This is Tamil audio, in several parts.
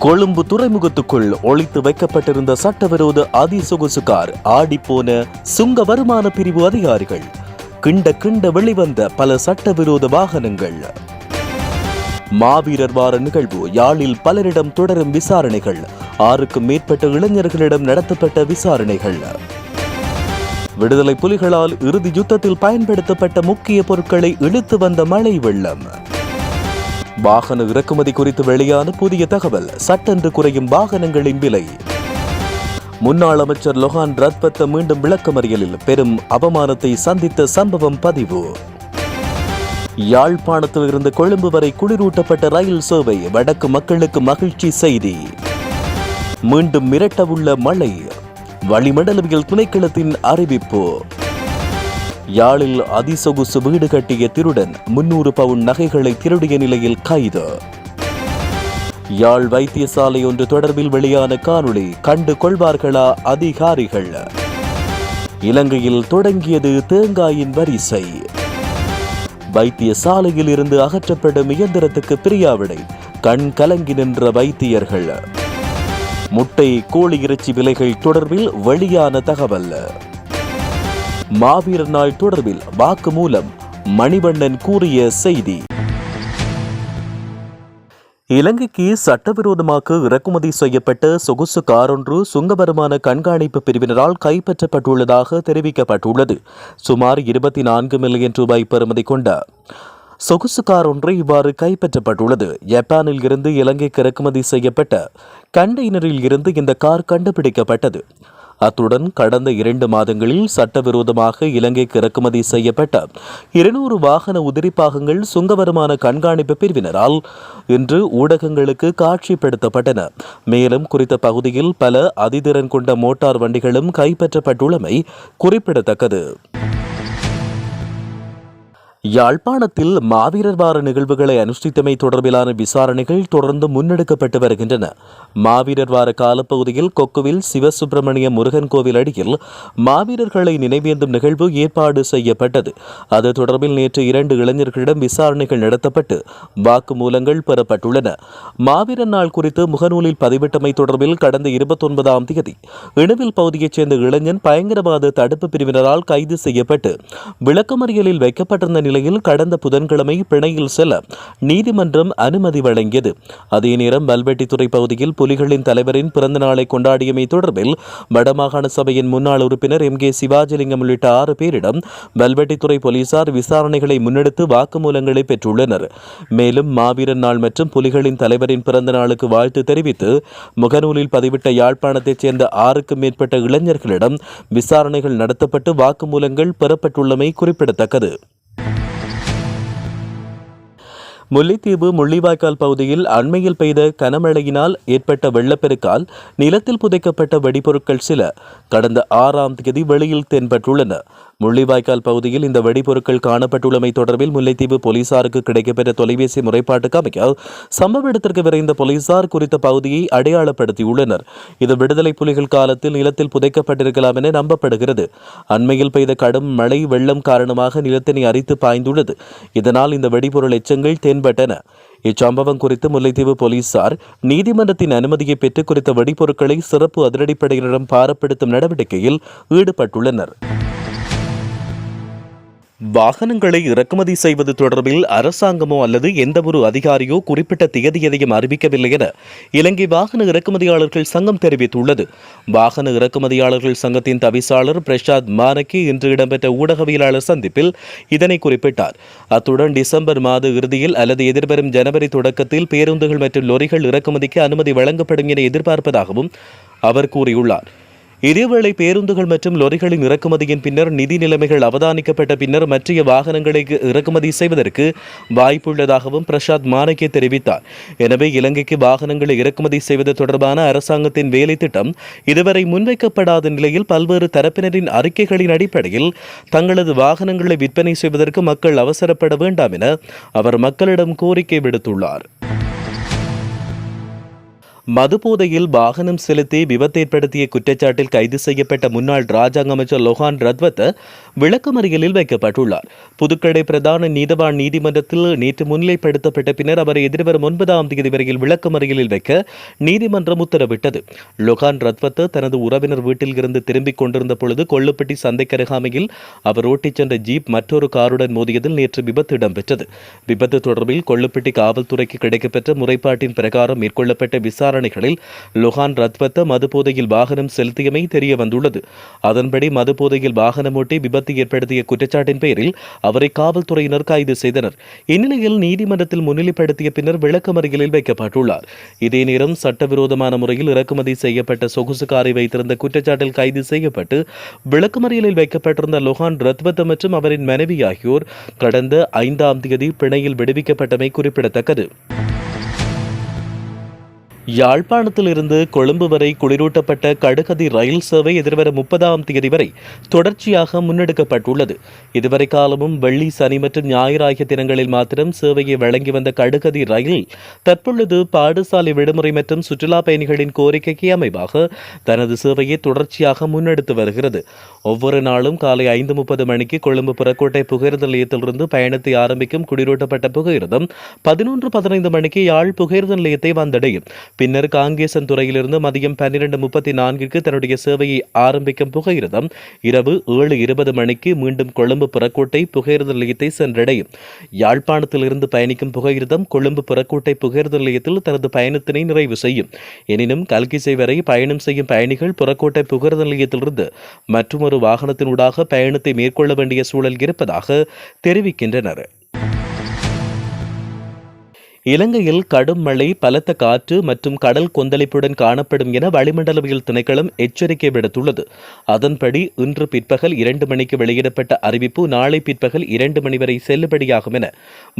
கொழும்பு துறைமுகத்துக்குள் ஒழித்து வைக்கப்பட்டிருந்த சட்டவிரோத அதிசொகுசு கார் ஆடிப்போன சுங்க வருமான பிரிவு அதிகாரிகள். கிண்ட கிண்ட வெளிவந்த பல சட்டவிரோத வாகனங்கள். மாவீரர் வார நிகழ்வு யாழில் பலரிடம் தொடரும் விசாரணைகள். ஆறுக்கும் மேற்பட்ட இளைஞர்களிடம் நடத்தப்பட்ட விசாரணைகள். விடுதலை புலிகளால் இறுதி யுத்தத்தில் பயன்படுத்தப்பட்ட முக்கிய பொருட்களை இழுத்து வந்த மழை வெள்ளம். வாகன இறக்குமதி குறித்து வெளியான புதிய தகவல் சட்டென்று குறையும் வாகனங்களின் விலை. முன்னாள் அமைச்சர் லொஹான் ரத்பத்த மீண்டும் விளக்கமறியலில் பெரும் அவமானத்தை சந்தித்த சம்பவம் பதிவு. யாழ்ப்பாணத்தில் இருந்து கொழும்பு வரை குளிரூட்டப்பட்ட ரயில் சேவை வடக்கு மக்களுக்கு மகிழ்ச்சி செய்தி. மீண்டும் மிரட்டவுள்ள மழை. வளிமண்டலவியல் துணைக்களத்தின் அறிவிப்பு. யாழில் அதிசொகுசு வீடு கட்டிய திருடன் முன்னூறு பவுன் நகைகளை திருடிய நிலையில் கைது. யாழ் வைத்தியசாலை ஒன்று தொடர்பில் வெளியான காணொளி கண்டு கொள்வார்களா அதிகாரிகள்? இலங்கையில் தொடங்கியது தேங்காயின் வரிசை. வைத்தியசாலையில் இருந்து அகற்றப்படும் இயந்திரத்துக்கு பிரியாவிடை கண் கலங்கி நின்ற வைத்தியர்கள். முட்டை கோழி இறைச்சி விலைகள் தொடர்பில் வெளியான தகவல். மாவீரர் நாள் தொடர்பில் வாக்குமூலம் மணிவண்ணன் கூறிய செய்தி. இலங்கைக்கு சட்டவிரோதமாக இறக்குமதி செய்யப்பட்ட சொகுசு காரொன்று சுங்க வருமான கண்காணிப்பு பிரிவினரால் கைப்பற்றப்பட்டுள்ளதாக தெரிவிக்கப்பட்டுள்ளது. சுமார் இருபத்தி நான்கு மில்லியன் ரூபாய் பெறுமதி கொண்ட சொகுசு கார் ஒன்று இவ்வாறு கைப்பற்றப்பட்டுள்ளது. ஜப்பானில் இருந்து இலங்கைக்கு இறக்குமதி செய்யப்பட்ட கண்டெய்னரில் இருந்து இந்த கார் கண்டுபிடிக்கப்பட்டது. அத்துடன் கடந்த இரண்டு மாதங்களில் சட்டவிரோதமாக இலங்கைக்கு இறக்குமதி செய்யப்பட்ட இருநூறு வாகன உதிரி பாகங்கள் சுங்க வருமான கண்காணிப்பு பிரிவினரால் இன்று ஊடகங்களுக்கு காட்சிப்படுத்தப்பட்டன. மேலும் குறித்த பகுதியில் பல அதிதிறன் கொண்ட மோட்டார் வண்டிகளும் கைப்பற்றப்பட்டுள்ளமை குறிப்பிடத்தக்கது. யாழ்ப்பாணத்தில் மாவீரர் வார நிகழ்வுகளை அனுஷ்டித்தமை தொடர்பிலான விசாரணைகள் தொடர்ந்து முன்னெடுக்கப்பட்டு வருகின்றன. மாவீரர் வார காலப்பகுதியில் கொக்குவில் சிவசுப்பிரமணிய முருகன் கோவில் அடியில் மாவீரர்களை நினைவேந்தும் நிகழ்வு ஏற்பாடு செய்யப்பட்டது. அது தொடர்பில் நேற்று இரண்டு இளைஞர்களிடம் விசாரணைகள் நடத்தப்பட்டு வாக்குமூலங்கள் பெறப்பட்டுள்ளன. மாவீரர் நாள் குறித்து முகநூலில் பதிவிட்டமை தொடர்பில் கடந்த இருபத்தொன்பதாம் தேதி இணுவில் பகுதியைச் சேர்ந்த இளைஞன் பயங்கரவாத தடுப்பு பிரிவினரால் கைது செய்யப்பட்டு விளக்கமறியலில் வைக்கப்பட்டிருந்த நிலையில் கடந்த புதன்கிழமை பிணையில் செல்ல நீதிமன்றம் அனுமதி வழங்கியது. அதே நேரம் வல்வெட்டித்துறை பகுதியில் புலிகளின் தலைவரின் பிறந்த நாளை கொண்டாடியமை தொடர்பில் வடமாகாண சபையின் முன்னாள் உறுப்பினர் எம் கே சிவாஜிலிங்கம் உள்ளிட்ட ஆறு பேரிடம் வல்வெட்டித்துறை போலீசார் விசாரணைகளை முன்னெடுத்து வாக்குமூலங்களை பெற்றுள்ளனர். மேலும் மாவீரன் நாள் மற்றும் புலிகளின் தலைவரின் பிறந்த நாளுக்கு வாழ்த்து தெரிவித்து முகநூலில் பதிவிட்ட யாழ்ப்பாணத்தைச் சேர்ந்த ஆறுக்கும் மேற்பட்ட இளைஞர்களிடம் விசாரணைகள் நடத்தப்பட்டு வாக்குமூலங்கள் பெறப்பட்டுள்ளமை குறிப்பிடத்தக்கது. முல்லைத்தீவு முள்ளிவாய்க்கால் பகுதியில் அண்மையில் பெய்த கனமழையினால் ஏற்பட்ட வெள்ளப்பெருக்கால் நிலத்தில் புதைக்கப்பட்ட வெடிபொருட்கள் சில. கடந்த ஆறாம் தேதி வெளியில் தென்பட்டுள்ளன. முள்ளிவாய்க்கால் பகுதியில் இந்த வெடிபொருட்கள் காணப்பட்டுள்ளமை தொடர்பில் முல்லைத்தீவு போலீசாருக்கு கிடைக்கப்பெற்ற தொலைபேசி முறைப்பாட்டுக்கு அமைக்க சம்பவ இடத்திற்கு விரைந்த போலீசார் குறித்த பகுதியை அடையாளப்படுத்தியுள்ளனர். இது விடுதலை புலிகள் காலத்தில் நிலத்தில் புதைக்கப்பட்டிருக்கலாம் என நம்பப்படுகிறது. அண்மையில் பெய்த கடும் மழை வெள்ளம் காரணமாக நிலத்தினை அரித்து பாய்ந்துள்ளது. இதனால் இந்த வெடிபொருள் எச்சங்கள் தென்பட்டன. இச்சம்பவம் குறித்து முல்லைத்தீவு போலீசார் நீதிமன்றத்தின் அனுமதியை பெற்று குறித்த வெடிபொருட்களை சிறப்பு அதிரடிப்படையினரிடம் பாரப்படுத்தும் நடவடிக்கையில் ஈடுபட்டுள்ளனர். வாகனங்களை இறக்குமதி செய்வது தொடர்பில் அரசாங்கமோ அல்லது எந்தவொரு அதிகாரியோ குறிப்பிட்ட திகதி எதையும் அறிவிக்கவில்லை என இலங்கை வாகன இறக்குமதியாளர்கள் சங்கம் தெரிவித்துள்ளது. வாகன இறக்குமதியாளர்கள் சங்கத்தின் தவிசாளர் பிரசாத் மானக்கி இன்று இடம்பெற்ற ஊடகவியலாளர் சந்திப்பில் இதனை குறிப்பிட்டார். அத்துடன் டிசம்பர் மாத இறுதியில் அல்லது எதிர்வரும் ஜனவரி தொடக்கத்தில் பேருந்துகள் மற்றும் லொரிகள் இறக்குமதிக்கு அனுமதி வழங்கப்படும் என எதிர்பார்ப்பதாகவும் அவர் கூறியுள்ளார். இதேவேளை பேருந்துகள் மற்றும் லொரிகளின் இறக்குமதியின் பின்னர் நிதி நிலைமைகள் அவதானிக்கப்பட்ட பின்னர் மற்றைய வாகனங்களை இறக்குமதி செய்வதற்கு வாய்ப்புள்ளதாகவும் பிரசாத் மானக்கே தெரிவித்தார். எனவே இலங்கைக்கு வாகனங்களை இறக்குமதி செய்வது தொடர்பான அரசாங்கத்தின் வேலை திட்டம் இதுவரை முன்வைக்கப்படாத நிலையில் பல்வேறு தரப்பினரின் அறிக்கைகளின் அடிப்படையில் தங்களது வாகனங்களை விற்பனை செய்வதற்கு மக்கள் அவசரப்பட வேண்டாம் என அவர் மக்களிடம் கோரிக்கை விடுத்துள்ளார். மதுபோதையில் வாகனம் செலுத்தி விபத்து ஏற்படுத்திய குற்றச்சாட்டில் கைது செய்யப்பட்ட முன்னாள் ராஜாங்க அமைச்சர் லொஹான் ரத்வத் விளக்கமறியலில் வைக்கப்பட்டுள்ளார். புதுக்கடை பிரதான நீதவான் நீதிமன்றத்தில் நேற்று முன்னிலைப்படுத்தப்பட்ட பின்னர் அவரை எதிர்வரும் ஒன்பதாம் தேதி வரையில் விளக்கமறியலில் வைக்க நீதிமன்றம் உத்தரவிட்டது. லொகான் ரத்வத்த தனது உறவினர் வீட்டில் இருந்து திரும்பிக் கொண்டிருந்த பொழுது கொள்ளுப்பட்டி சந்தைக்கருகாமையில் அவர் ஓட்டிச் சென்ற ஜீப் மற்றொரு காருடன் மோதியதில் நேற்று விபத்து இடம்பெற்றது. விபத்து தொடர்பில் கொள்ளுப்பட்டி காவல்துறைக்கு கிடைக்கப்பெற்ற முறைப்பாட்டின் பிரகாரம் மேற்கொள்ளப்பட்ட விசாரணைகளில் லொஹான் ரத்வத்த மதுபோதையில் வாகனம் செலுத்தியமை தெரிய வந்துள்ளது அதன்படி மதுபோதையில் வாகனம் ஓட்டி விபத்து ஏற்படுத்திய குற்றச்சாட்டின் பெயரில் அவரை காவல்துறையினர் கைது செய்தனர். இந்நிலையில் நீதிமன்றத்தில் முன்னிலைப்படுத்திய பின்னர் விளக்கமறியலில் வைக்கப்பட்டுள்ளார். இதே நேரம் சட்டவிரோதமான முறையில் இறக்குமதி செய்யப்பட்ட சொகுசு காரை வைத்திருந்த குற்றச்சாட்டில் கைது செய்யப்பட்டு விளக்கமறியலில் வைக்கப்பட்டிருந்த லொஹான் ரத்வத்த மற்றும் அவரின் மனைவி ஆகியோர் கடந்த ஐந்தாம் தேதி பிணையில் விடுவிக்கப்பட்டமை குறிப்பிடத்தக்கது. யாழ்ப்பாணத்திலிருந்து கொழும்பு வரை குளிரூட்டப்பட்ட கடுகதி ரயில் சேவை எதிர்வரும் முப்பதாம் தேதி வரை தொடர்ச்சியாக முன்னெடுக்கப்பட்டுள்ளது. இதுவரை காலமும் வெள்ளி சனி மற்றும் ஞாயிறு ஆகிய தினங்களில் மாத்திரம் சேவையை வழங்கி வந்த கடுகதி ரயில் தற்பொழுது பாடசாலை விடுமுறை மற்றும் சுற்றுலா பயணிகளின் கோரிக்கைக்கு அமைவாக தனது சேவையை தொடர்ச்சியாக முன்னெடுத்து வருகிறது. ஒவ்வொரு நாளும் காலை ஐந்து முப்பது மணிக்கு கொழும்பு புறக்கோட்டை புகையிரத நிலையத்திலிருந்து பயணத்தை ஆரம்பிக்கும் குளிரூட்டப்பட்ட புகையிரதம் பதினொன்று பதினைந்து மணிக்கு யாழ் புகையிரத நிலையத்தை வந்தடையும். பின்னர் காங்கேசன் துறையிலிருந்து மதியம் பன்னிரண்டு முப்பத்தி நான்கிற்கு தன்னுடைய சேவையை ஆரம்பிக்கும் புகையிரதம். இரவு ஏழு இருபது மணிக்கு மீண்டும் கொழும்பு புறக்கோட்டை புகையிரத நிலையத்தை சென்றடையும். யாழ்ப்பாணத்திலிருந்து பயணிக்கும் புகையிரதம் கொழும்பு புறக்கோட்டை புகையிரத நிலையத்தில் தனது பயணத்தினை நிறைவு செய்யும். எனினும் கல்கிசை வரை பயணம் செய்யும் பயணிகள் புறக்கோட்டை புகையிரத நிலையத்திலிருந்து மற்றொரு வாகனத்தினூடாக பயணத்தை மேற்கொள்ள வேண்டிய சூழல் இருப்பதாக தெரிவிக்கின்றனர். இலங்கையில் கடும் மழை பலத்த காற்று மற்றும் கடல் கொந்தளிப்புடன் காணப்படும் என வளிமண்டலவியல் திணைக்களம் எச்சரிக்கை விடுத்துள்ளது. அதன்படி இன்று பிற்பகல் இரண்டு மணிக்கு வெளியிடப்பட்ட அறிவிப்பு நாளை பிற்பகல் இரண்டு மணி வரை செல்லுபடியாகும் என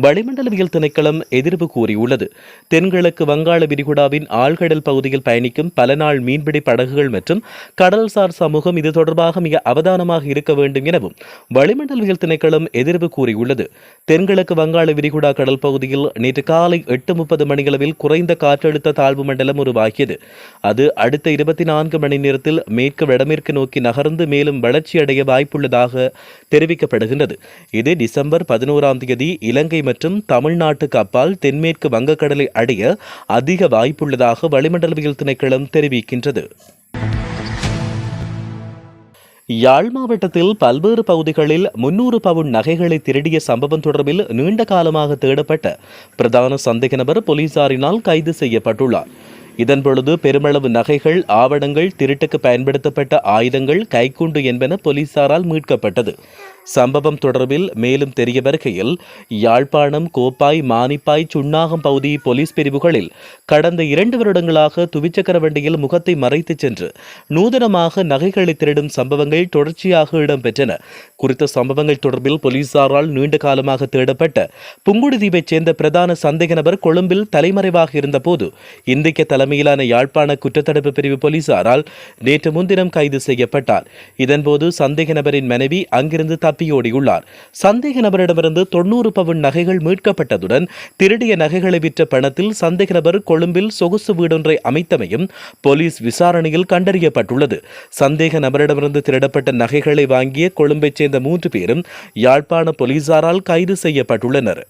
வளிமண்டலவியல் திணைக்களம் எதிர்ப்பு கூறியுள்ளது. தென்கிழக்கு வங்காள விரிகுடாவின் ஆழ்கடல் பகுதியில் பயணிக்கும் பல நாள் மீன்பிடி படகுகள் மற்றும் கடல்சார் சமூகம் இது தொடர்பாக மிக அவதானமாக இருக்க வேண்டும் எனவும் வளிமண்டலவியல் திணைக்களம் எதிர்ப்பு கூறியுள்ளது. தென்கிழக்கு வங்காள விரிகுடா கடல் பகுதியில் நேற்று காலை எட்டு முப்பது மணியளவில் குறைந்த காற்றழுத்த தாழ்வு மண்டலம் உருவாகியது அது அடுத்த இருபத்தி நான்கு மணி நேரத்தில் மேற்கு வடமேற்கு நோக்கி நகர்ந்து மேலும் வளர்ச்சியடைய வாய்ப்புள்ளதாக தெரிவிக்கப்படுகின்றது. இது டிசம்பர் பதினோராம் தேதி இலங்கை மற்றும் தமிழ்நாட்டுக்கு அப்பால் தென்மேற்கு வங்கக்கடலை அடைய அதிக வாய்ப்புள்ளதாக வளிமண்டலவியல் திணைக்களம் தெரிவிக்கின்றது. யாழ் மாவட்டத்தில் பல்வேறு பகுதிகளில் முன்னூறு பவுன் நகைகளை திருடிய சம்பவம் தொடர்பில் நீண்ட காலமாக தேடப்பட்ட பிரதான சந்தேக நபர் போலீசாரினால் கைது செய்யப்பட்டுள்ளார். இதன் பொழுது பெருமளவு நகைகள் ஆவணங்கள் திருட்டுக்கு பயன்படுத்தப்பட்ட ஆயுதங்கள் கைக்குண்டு என்பன போலீசாரால் மீட்கப்பட்டது. சம்பவம் தொடர்பில் மேலும் தெரிய வருகையில் யாழ்ப்பாணம் கோப்பாய் மானிப்பாய் சுண்ணாகம் பகுதி போலீஸ் பிரிவுகளில் கடந்த இரண்டு வருடங்களாக துவிச்சக்கர வண்டியில் முகத்தை மறைத்துச் சென்று நூதனமாக நகைகளை திருடும் சம்பவங்கள் தொடர்ச்சியாக இடம்பெற்றன. குறித்த சம்பவங்கள் தொடர்பில் போலீசாரால் நீண்ட காலமாக தேடப்பட்ட புங்குடுதீவைச் சேர்ந்த பிரதான சந்தேக நபர் கொழும்பில் தலைமறைவாக இருந்தபோது இந்திய தலைமையிலான யாழ்ப்பாண குற்றத்தடுப்பு பிரிவு போலீசாரால் நேற்று முன்தினம் கைது செய்யப்பட்டார். இதன்போது சந்தேக நபரின் மனைவி அங்கிருந்து தப்பியோடியுள்ளார் சந்தேக நபரிடமிருந்து தொன்னூறு பவுன் நகைகள் மீட்கப்பட்டதுடன் திருடிய நகைகளை விற்ற பணத்தில் சந்தேக நபர் கொழும்பில் சொகுசு வீடொன்றை அமைத்தமையும் போலீஸ் விசாரணையில் கண்டறியப்பட்டுள்ளது. சந்தேக நபரிடமிருந்து திருடப்பட்ட நகைகளை வாங்கிய கொழும்பைச் சேர்ந்த மூன்று பேரும் யாழ்ப்பாண போலீசாரால் கைது செய்யப்பட்டுள்ளனர்.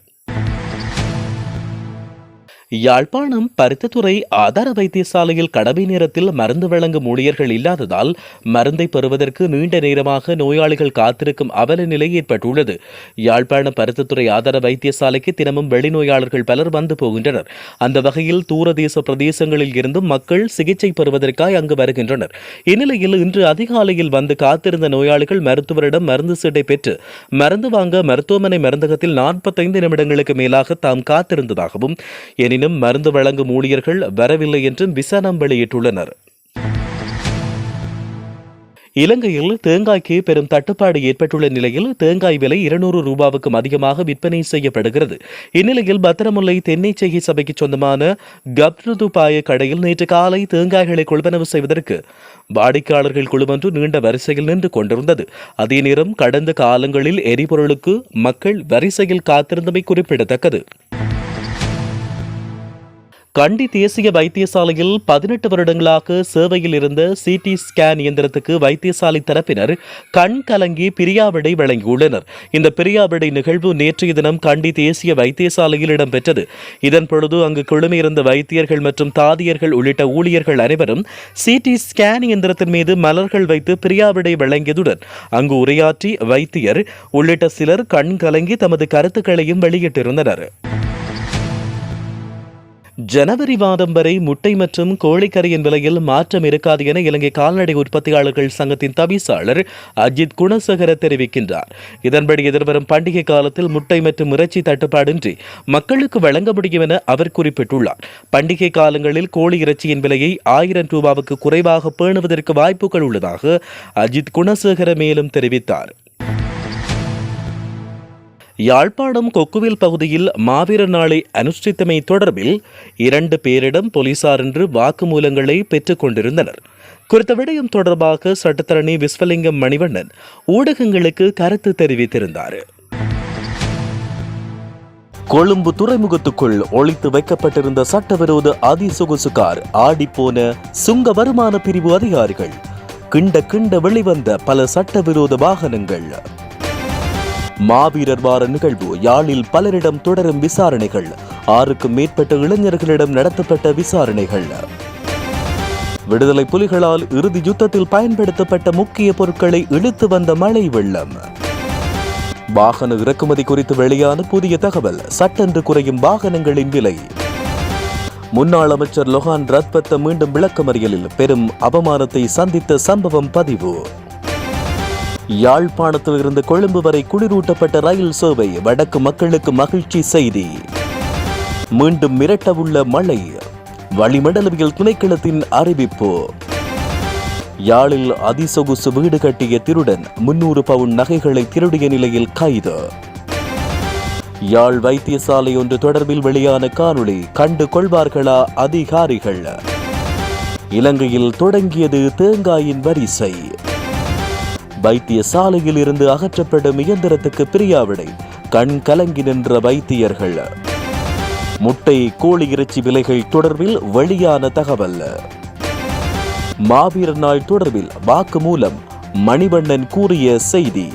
யாழ்ப்பாணம் பருத்தத்துறை ஆதார வைத்தியசாலையில் கடமை நேரத்தில் மருந்து வழங்கும் ஊழியர்கள் இல்லாததால் மருந்தை பெறுவதற்கு நீண்ட நேரமாக நோயாளிகள் காத்திருக்கும் அவல நிலை ஏற்பட்டுள்ளது. யாழ்ப்பாணம் பருத்தத்துறை ஆதார வைத்தியசாலைக்கு தினமும் வெளிநோயாளர்கள் பலர் வந்து போகின்றனர். அந்த வகையில் தூரதேச பிரதேசங்களில் இருந்தும் மக்கள் சிகிச்சை பெறுவதற்காக அங்கு வருகின்றனர். இந்நிலையில் இன்று அதிகாலையில் வந்து காத்திருந்த நோயாளிகள் மருத்துவரிடம் மருந்து சீட்டை பெற்று மருந்து வாங்க மருத்துவமனை மருந்தகத்தில் நாற்பத்தைந்து நிமிடங்களுக்கு மேலாக தாம் காத்திருந்ததாகவும் எனினும் மருந்து வழங்கும் ஊழியர்கள் வரவில்லை என்றும் விசாரணம் வெளியிட்டுள்ளனர். இலங்கையில் தேங்காய்க்கு பெரும் தட்டுப்பாடு ஏற்பட்டுள்ள நிலையில் தேங்காய் விலை இருநூறு ரூபாவுக்கும் அதிகமாக விற்பனை செய்யப்படுகிறது. இந்நிலையில் பத்திரமுல்லை தென்னைச்செய்கை சபைக்கு சொந்தமான கப்ருதுபாய கடையில் நேற்று காலை தேங்காய்களை கொள்வனவு செய்வதற்கு வாடிக்கையாளர்கள் குழுவொன்று நீண்ட வரிசையில் நின்று கொண்டிருந்தது. அதே நேரம் கடந்த காலங்களில் எரிபொருளுக்கு மக்கள் வரிசையில் காத்திருந்தமை குறிப்பிடத்தக்கது. கண்டி தேசிய வைத்தியசாலையில் பதினெட்டு வருடங்களாக சேவையில் இருந்த சிடி ஸ்கேன் இயந்திரத்துக்கு வைத்தியசாலை தரப்பினர் கண் கலங்கி பிரியாவிடை வழங்கியுள்ளனர். இந்த பிரியாவிடை நிகழ்வு நேற்றைய தினம் கண்டி தேசிய வைத்தியசாலையில் இடம்பெற்றது. இதன் பொழுது அங்கு குழுமியிருந்த வைத்தியர்கள் மற்றும் தாதியர்கள் உள்ளிட்ட ஊழியர்கள் அனைவரும் சிடி ஸ்கேன் இயந்திரத்தின் மீது மலர்கள் வைத்து பிரியாவிடை வழங்கியதுடன் அங்கு உரையாற்றி வைத்தியர் உள்ளிட்ட சிலர் கண் கலங்கி தமது கருத்துக்களையும் வெளியிட்டிருந்தனர். ஜனவரி மாதம் வரை முட்டை மற்றும் கோழிக்கறையின் விலையில் மாற்றம் இருக்காது என இலங்கை கால்நடை உற்பத்தியாளர்கள் சங்கத்தின் தவிசாளர் அஜித் குணசேகர தெரிவிக்கின்றார். இதன்படி எதிர்வரும் பண்டிகை காலத்தில் முட்டை மற்றும் இறைச்சி தட்டுப்பாடின்றி மக்களுக்கு வழங்க முடியும் என அவர் குறிப்பிட்டுள்ளார். பண்டிகை காலங்களில் கோழி இறைச்சியின் விலையை ஆயிரம் ரூபாவுக்கு குறைவாக பேணுவதற்கு வாய்ப்புகள் உள்ளதாக அஜித் குணசேகர மேலும் தெரிவித்தார். யாழ்ப்பாணம் கொக்குவில் பகுதியில் மாவீர நாளை அனுஷ்டித்தமை தொடர்பில் இரண்டு பேரிடம் போலீசார் இன்று வாக்குமூலங்களை பெற்றுக் கொண்டிருந்தனர். குறித்த விடயம் தொடர்பாக சட்டத்தரணி விஸ்வலிங்கம் மணிவண்ணன் ஊடகங்களுக்கு கருத்து தெரிவித்திருந்தார். கொழும்பு துறைமுகத்துக்குள் ஒழித்து வைக்கப்பட்டிருந்த சட்டவிரோத அதிசொகுசு கார் ஆடிப்போன சுங்க வருமான பிரிவு அதிகாரிகள். கிண்ட கிண்ட வெளிவந்த பல சட்டவிரோத வாகனங்கள். மாவீரர் வார நிகழ்வு யாழில் பலரிடம் தொடரும் விசாரணைகள். ஆறுக்கும் மேற்பட்ட இளைஞர்களிடம் நடத்தப்பட்ட விசாரணைகள். விடுதலை புலிகளால் இறுதி யுத்தத்தில் பயன்படுத்தப்பட்ட முக்கிய பொருட்களை இழுத்து வந்த மழை வெள்ளம். வாகன இறக்குமதி குறித்து வெளியான புதிய தகவல் சட்டென்று குறையும் வாகனங்களின் விலை. முன்னாள் அமைச்சர் லொஹான் ரத்பத்த மீண்டும் விளக்கமறியலில் பெரும் அவமானத்தை சந்தித்த சம்பவம் பதிவு. யாழ்ப்பாணத்தில் இருந்து கொழும்பு வரை குளிரூட்டப்பட்ட ரயில் சேவை வடக்கு மக்களுக்கு மகிழ்ச்சி செய்தி. மீண்டும் மிரட்டவுள்ள மழை. வளிமண்டலவியல் துணைக்களத்தின் அறிவிப்பு. யாழில் அதிசொகுசு வீடு கட்டிய திருடன் முன்னூறு பவுன் நகைகளை திருடிய நிலையில் கைது. யாழ் வைத்தியசாலை ஒன்று தொடர்பில் வெளியான காணொளி கண்டு கொள்வார்களா அதிகாரிகள்? இலங்கையில் தொடங்கியது தேங்காயின் வரிசை. வைத்திய சாலையில் இருந்து அகற்றப்படும் இயந்திரத்துக்கு பிரியாவிடை. கண் கலங்கி நின்ற வைத்தியர்கள். முட்டை கோழி இறைச்சி விலைகள் தொடர்பில் வெளியான தகவல். மாவீரர் நாள் தொடர்பில் வாக்குமூலம் மணிவண்ணன் கூறிய செய்தி.